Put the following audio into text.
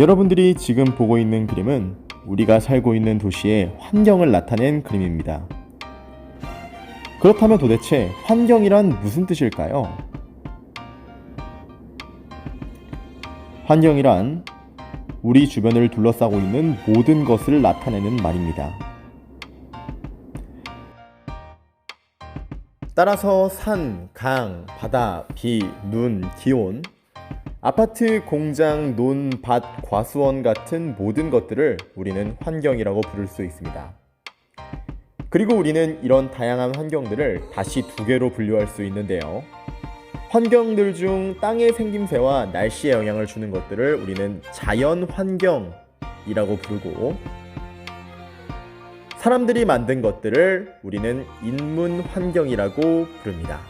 여러분들이 지금 보고 있는 그림은 우리가 살고 있는 도시의 환경을 나타낸 그림입니다. 그렇다면 도대체 환경이란 무슨 뜻일까요? 환경이란 우리 주변을 둘러싸고 있는 모든 것을 나타내는 말입니다. 따라서 산, 강, 바다, 비, 눈, 기온, 아파트, 공장, 논, 밭, 과수원 같은 모든 것들을 우리는 환경이라고 부를 수 있습니다. 그리고 우리는 이런 다양한 환경들을 다시 두 개로 분류할 수 있는데요. 환경들 중 땅의 생김새와 날씨에 영향을 주는 것들을 우리는 자연 환경이라고 부르고 사람들이 만든 것들을 우리는 인문 환경이라고 부릅니다.